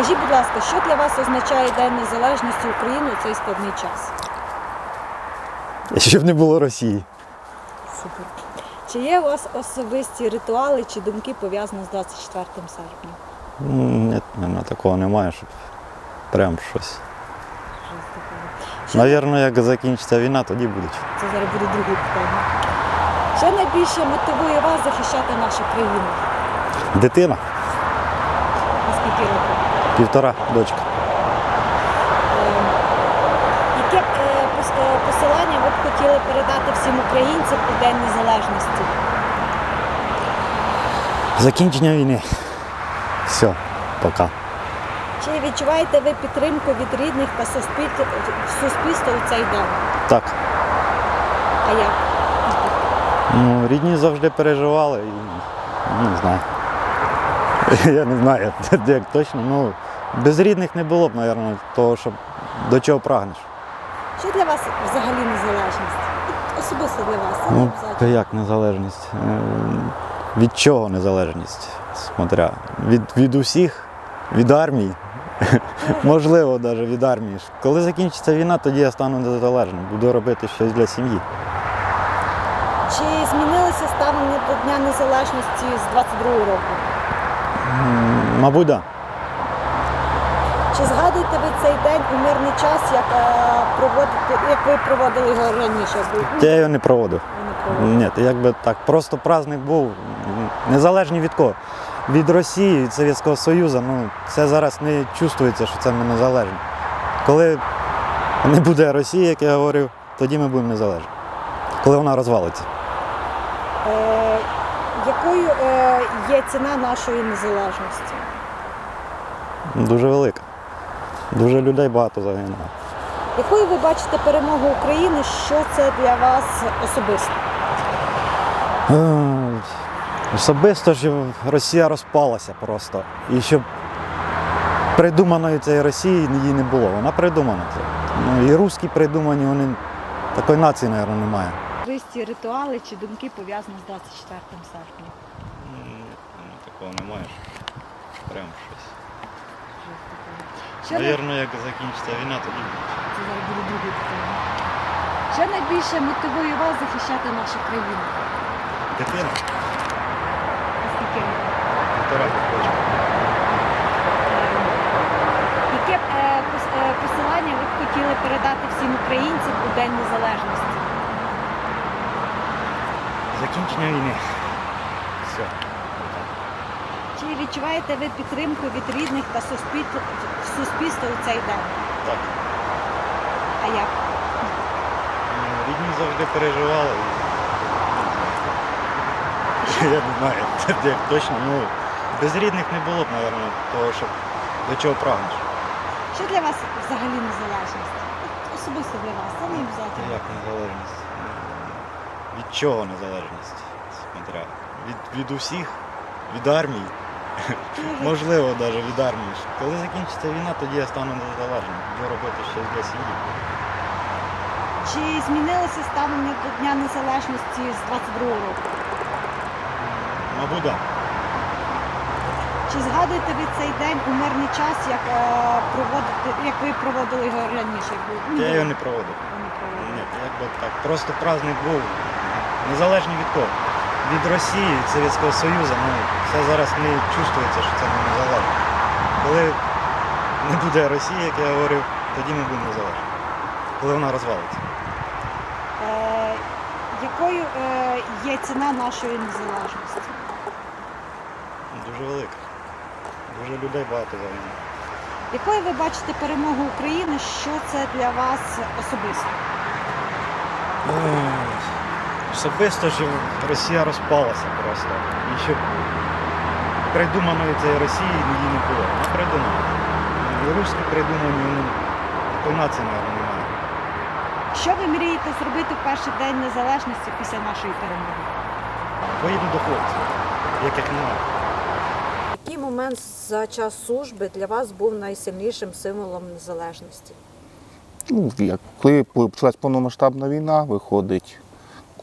Скажіть, будь ласка, що для вас означає День Незалежності України у цей складний час? Щоб не було Росії. Супер. Чи є у вас особисті ритуали чи думки пов'язані з 24 серпня? Ні, нема, такого немає, щоб прям щось. Навірно, як закінчиться війна, тоді будуть. Це зараз буде друге питання. Що найбільше мотивує вас захищати нашу країну? Дитина? Півтора дочка. Ем, Яке е, е, посилання ви б хотіли передати всім українцям у День Незалежності? Закінчення війни. Все, пока. Чи відчуваєте ви підтримку від рідних та суспільства у цей день? Так. А як? Ну, рідні завжди переживали і ну, не знаю. Я не знаю, як точно. Ну, без рідних не було б, мабуть, того, щоб до чого прагнеш. Що для вас взагалі незалежність? Особисто для вас. Ну, та як незалежність? Е, Від чого незалежність? Смотря. Від, від усіх, від армії. Можливо, навіть від армії. Коли закінчиться війна, тоді я стану незалежним. Буду робити щось для сім'ї. Чи змінилося ставлення до Дня Незалежності з 22 року? Мабуть, так. Да. Чи згадуєте ви цей день у мирний час, як, е, проводити, як ви проводили його раніше? Я його не проводив. Ні, якби так, просто праздник був м, незалежний від кого. Від Росії, від Совєтського Союзу, ну це зараз не чувствується, що це ми незалежні. Коли не буде Росії, як я говорив, тоді ми будемо незалежні. Коли вона розвалиться. Е, якою е, є ціна нашої незалежності? Дуже велика. Дуже людей багато загинуло. Якою ви бачите перемогу України? Що це для вас особисто? Е, Особисто, щоб Росія розпалася просто. І щоб придуманої цієї Росії її не було. Вона придумана. Ну, і русські придумані, вони такої нації, мабуть, немає. Особисті ритуали чи думки пов'язані з 24 серпня? Такого немає. Прям щось. Що, най- Навірно, як закінчиться війна, тоді це зараз буде друге питання. Що найбільше мотивує вас захищати нашу країну? дитина, Наскільки років? півтора дочка. Яке б, е, пос- е, посилання ви б хотіли передати всім українцям у День Незалежності? Закінчення війни. Все. Чи відчуваєте ви підтримку від рідних та суспіль- суспільства у цей день? Так. А як? Ну, Рідні завжди переживали. Я не знаю, як точно. Ну, без рідних не було б, мабуть, того, щоб до чого прагнеш. Що для вас взагалі незалежність? Особисто для вас, це не обов'язково. Як незалежність? Від чого незалежність? Від, від усіх, від армії. Можливо, навіть від армії. Коли закінчиться війна, тоді я стану незалежним. Буду робити щось для сім'ї. Чи змінилося ставлення до Дня Незалежності з 22 року? Мабуть, так. Чи згадуєте ви цей день у мирний час, як, е, проводити, як ви проводили його раніше? Як ну, Я його не проводив. ви не проводили. Ні, якби так. Просто праздник був незалежний від кого. Від Росії, від Совєтського Союзу, ну це зараз не чувствується, що це ми незалежні. Коли не буде Росії, як я говорив, тоді ми будемо незалежні. Коли вона розвалиться. Е, якою е, є ціна нашої незалежності? Дуже велика. Дуже людей багато загинуло. Якою ви бачите перемогу України? Що це для вас особисто? Особисто, щоб Росія розпалася просто. І щоб придуманої цієї Росії її не було. Вона придумана. І русські придумані, вони такої нації, мабуть, немає. Що ви мрієте зробити в перший день незалежності після нашої перемоги? Поїду до хлопців, яких немає. Який момент за час служби для вас був найсильнішим символом незалежності? Ну, як коли почалась повномасштабна війна, виходить,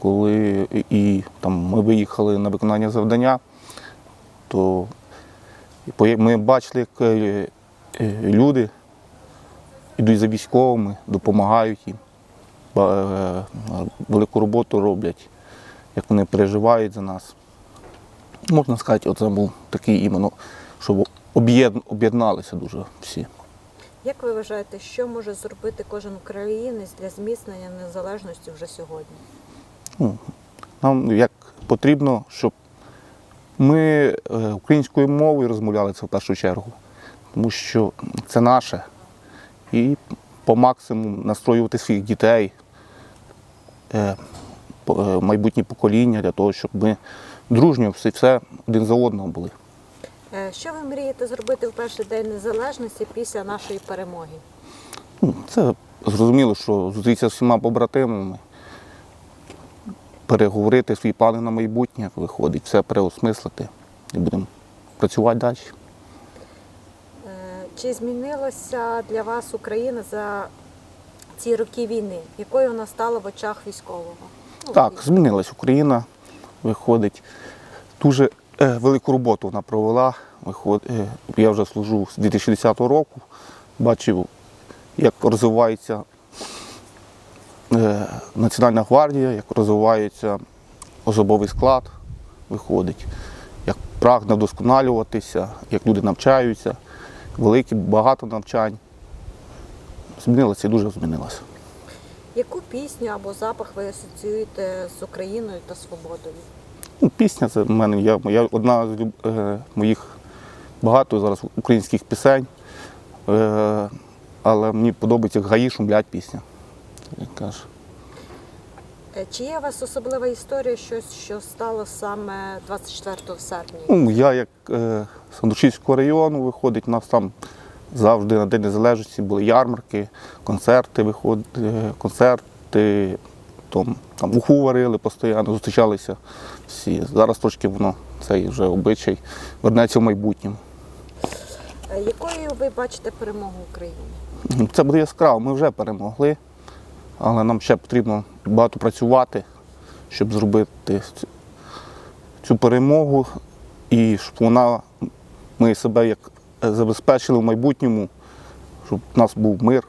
коли і- там ми виїхали на виконання завдання, то ми бачили, як е, е, люди йдуть за військовими, допомагають їм, е, велику роботу роблять, як вони переживають за нас. Можна сказати, оце був такий іменно, щоб об'єдналися дуже всі. Як ви вважаєте, що може зробити кожен українець для зміцнення незалежності вже сьогодні? Ну, Нам як потрібно, щоб ми е, українською мовою розмовляли це в першу чергу, тому що це наше. І по максимуму настроювати своїх дітей, е, е, майбутнє покоління для того, щоб ми дружньо все, все один за одного були. Що ви мрієте зробити в перший день незалежності після нашої перемоги? Ну, Це зрозуміло, що зустрітися з всіма побратимами, переговорити свої плани на майбутнє, виходить, все переосмислити і будемо працювати далі. Е, Чи змінилася для вас Україна за ці роки війни? Якою вона стала в очах військового? Ну, Так, змінилась Україна, виходить. Дуже е, велику роботу вона провела. Е, я вже служу з 2010 року, бачив, як розвивається Національна гвардія, як розвивається особовий склад, виходить, як прагне вдосконалюватися, як люди навчаються, велике, багато навчань. Змінилося і дуже змінилося. Яку пісню або запах ви асоціюєте з Україною та свободою? Ну, пісня це в мене я, я одна з е, моїх багато зараз українських пісень. Е, але мені подобається гаї шумлять пісня. Як каже. Е, Чи є у вас особлива історія, щось, що стало саме 24 серпня? Ну, я як е, з Андрушівського району виходить, у нас там завжди на День Незалежності були ярмарки, концерти, виход, е, концерти, там, там уху варили постійно, зустрічалися всі. Зараз трошки воно цей вже обичай вернеться в майбутньому. Е, Якою ви бачите перемогу України? Це буде яскраво. Ми вже перемогли, але нам ще потрібно багато працювати, щоб зробити цю- перемогу і щоб вона, ми себе як забезпечили в майбутньому, щоб у нас був мир.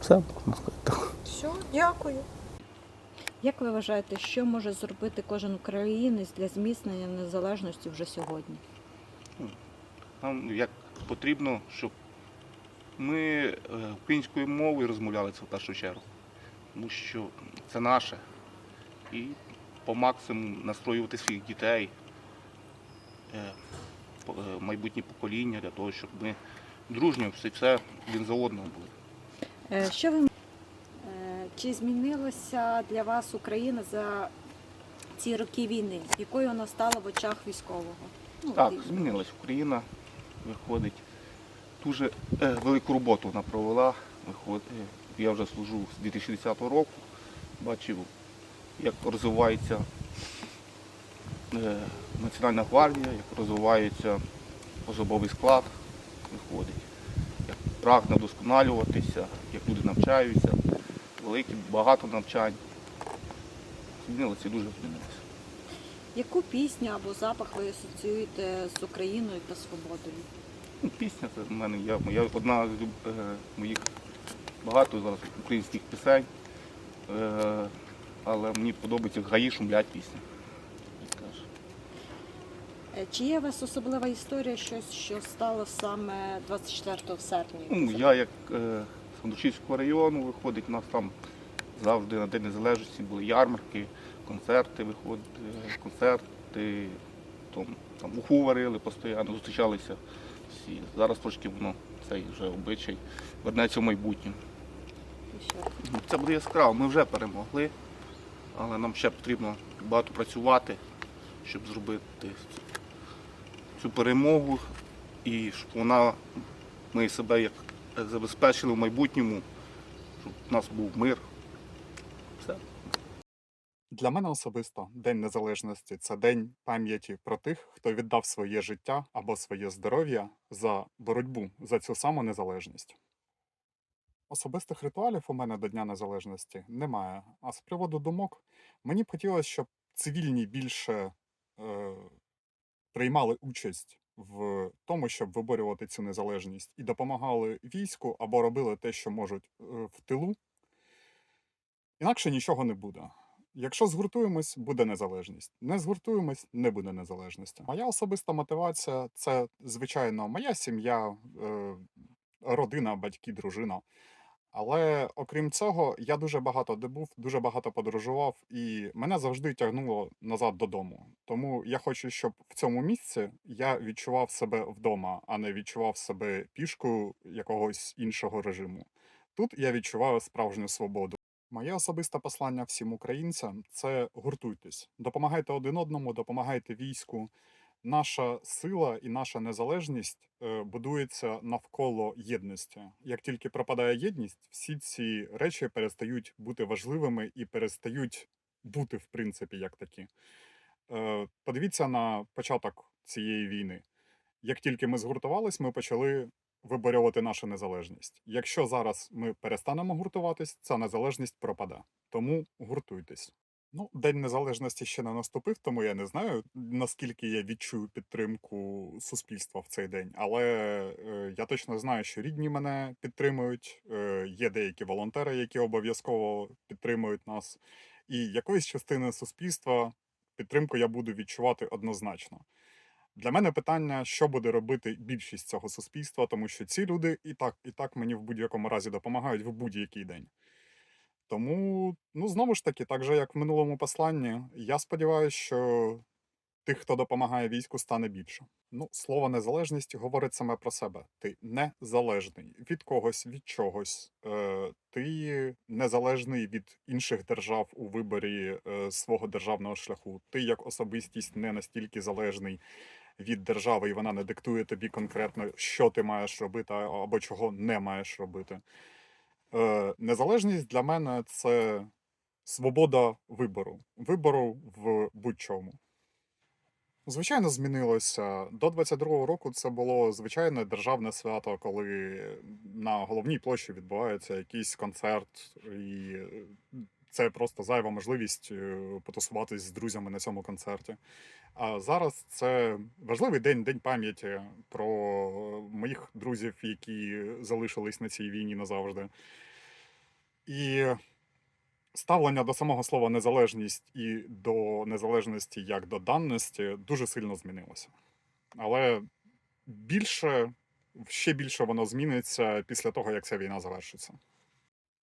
Все можна сказати. Все, дякую. Як ви вважаєте, що може зробити кожен українець для зміцнення незалежності вже сьогодні? Нам як потрібно, щоб ми е, українською мовою розмовляли це в першу чергу, тому що це наше. І по максимуму настроювати своїх дітей, е, е, майбутнє покоління для того, щоб ми дружньо все, все один за одного були. Що ви чи змінилася для вас Україна за ці роки війни? Якою вона стала в очах військового? Ну, Так, змінилась Україна, виходить. Дуже е, велику роботу вона провела. Е, я вже служу з 2010 року, бачив, як розвивається е, Національна гвардія, як розвивається особовий склад, виходить, як прагне вдосконалюватися, як люди навчаються, велике, багато навчань. Змінилося дуже змінилося. Яку пісню або запах ви асоціюєте з Україною та свободою? Ну, Пісня це в мене я, я одна з е, моїх багато зараз українських пісень. Е, але мені подобається гаї шумлять пісня. Е, Чи є у вас особлива історія, щось, що стало саме 24 серпня? Ну, я як е, з Кондрушівського району виходить, у нас там завжди на День Незалежності були ярмарки, концерти виходить, е, концерти, там, там уху варили постійно, зустрічалися всі. Зараз трошки воно цей вже обичай вернеться в майбутнє. Це буде яскраво. Ми вже перемогли, але нам ще потрібно багато працювати, щоб зробити цю перемогу і щоб вона, ми себе як забезпечили в майбутньому, щоб у нас був мир. Для мене особисто День Незалежності це день пам'яті про тих, хто віддав своє життя або своє здоров'я за боротьбу за цю саму незалежність. Особистих ритуалів у мене до Дня Незалежності немає. А з приводу думок, мені б хотілося, щоб цивільні більше е, приймали участь в тому, щоб виборювати цю незалежність, і допомагали війську або робили те, що можуть е, в тилу, інакше нічого не буде. Якщо згуртуємось, буде незалежність. Не згуртуємось, не буде незалежності. Моя особиста мотивація це, звичайно, моя сім'я, е, родина, батьки, дружина. Але окрім цього, я дуже багато де був, дуже багато подорожував, і мене завжди тягнуло назад додому. Тому я хочу, щоб в цьому місці я відчував себе вдома, а не відчував себе пішкою якогось іншого режиму. Тут я відчуваю справжню свободу. Моє особисте послання всім українцям це гуртуйтесь, допомагайте один одному, допомагайте війську. Наша сила і наша незалежність е, будується навколо єдності. Як тільки пропадає єдність, всі ці речі перестають бути важливими і перестають бути, в принципі, як такі. Е, Подивіться на початок цієї війни. Як тільки ми згуртувались, ми почали виборювати нашу незалежність. Якщо зараз ми перестанемо гуртуватись, ця незалежність пропаде. Тому гуртуйтесь. Ну, День Незалежності ще не наступив, тому я не знаю, наскільки я відчую підтримку суспільства в цей день. Але е, я точно знаю, що рідні мене підтримують. Е, є деякі волонтери, які обов'язково підтримують нас. І якоїсь частини суспільства підтримку я буду відчувати однозначно. Для мене питання, що буде робити більшість цього суспільства, тому що ці люди і так, і так мені в будь-якому разі допомагають в будь-який день. Тому, ну знову ж таки, так же як в минулому посланні, я сподіваюся, що тих, хто допомагає війську, стане більше. Ну, слово незалежність говорить саме про себе. Ти незалежний від когось, від чогось. Е, ти незалежний від інших держав у виборі е, свого державного шляху. Ти як особистість не настільки залежний від держави, і вона не диктує тобі конкретно, що ти маєш робити або чого не маєш робити. Е, незалежність для мене це свобода вибору. Вибору в будь-чому. Звичайно, змінилося. До 22-го року це було звичайне державне свято, коли на головній площі відбувається якийсь концерт, і це просто зайва можливість е, потусуватись з друзями на цьому концерті. А зараз це важливий день, день пам'яті про моїх друзів, які залишились на цій війні назавжди. І ставлення до самого слова незалежність і до незалежності як до даності дуже сильно змінилося. Але більше, ще більше воно зміниться після того, як ця війна завершиться.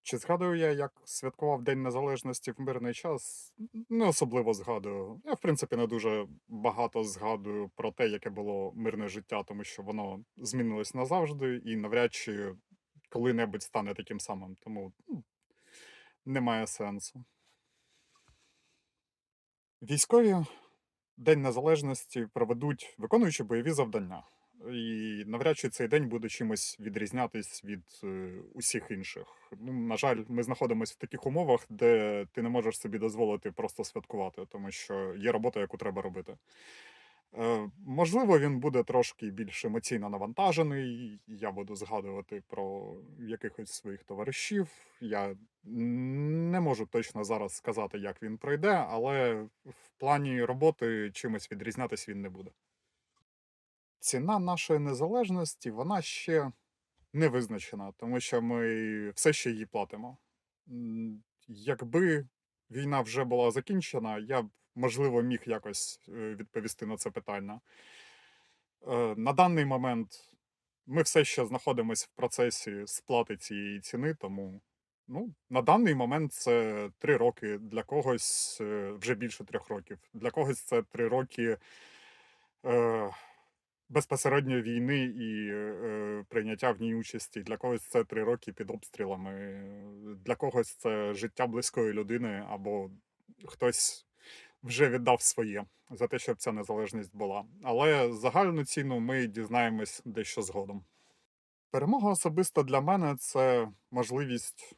Чи згадую я, як святкував День Незалежності в мирний час? Не особливо згадую. Я, в принципі, не дуже багато згадую про те, яке було мирне життя, тому що воно змінилось назавжди і навряд чи коли-небудь стане таким самим. Тому ну, немає сенсу. Військові День Незалежності проведуть, виконуючи бойові завдання. І навряд чи цей день буде чимось відрізнятись від е, усіх інших. Ну, на жаль, ми знаходимося в таких умовах, де ти не можеш собі дозволити просто святкувати, тому що є робота, яку треба робити. Е, можливо, він буде трошки більш емоційно навантажений. Я буду згадувати про якихось своїх товаришів. Я не можу точно зараз сказати, як він пройде, але в плані роботи чимось відрізнятись він не буде. Ціна нашої незалежності вона ще не визначена, тому що ми все ще її платимо. Якби війна вже була закінчена, я б, можливо, міг якось е, відповісти на це питання. Е, На даний момент ми все ще знаходимося в процесі сплати цієї ціни, тому ну, на даний момент це три роки. Для когось е, вже більше трьох років. Для когось це три роки. Безпосередньо війни і е, прийняття в ній участі. Для когось це три роки під обстрілами, для когось це життя близької людини, або хтось вже віддав своє за те, щоб ця незалежність була. Але загальну ціну ми дізнаємось дещо згодом. Перемога особисто для мене це можливість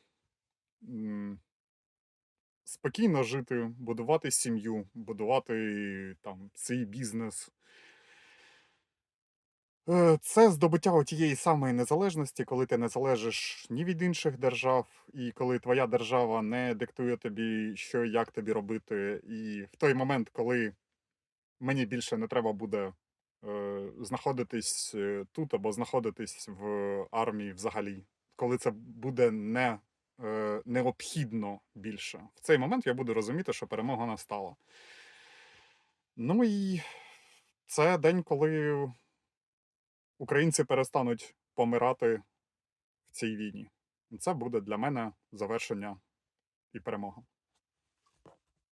спокійно жити, будувати сім'ю, будувати там свій бізнес. Е, Це здобуття тієї самої незалежності, коли ти не залежиш ні від інших держав, і коли твоя держава не диктує тобі, що як тобі робити. І в той момент, коли мені більше не треба буде е, знаходитись е, тут або знаходитись в армії взагалі, коли це буде не, е, необхідно більше. В цей момент я буду розуміти, що перемога настала. Ну і це день, коли українці перестануть помирати в цій війні. Це буде для мене завершення і перемога.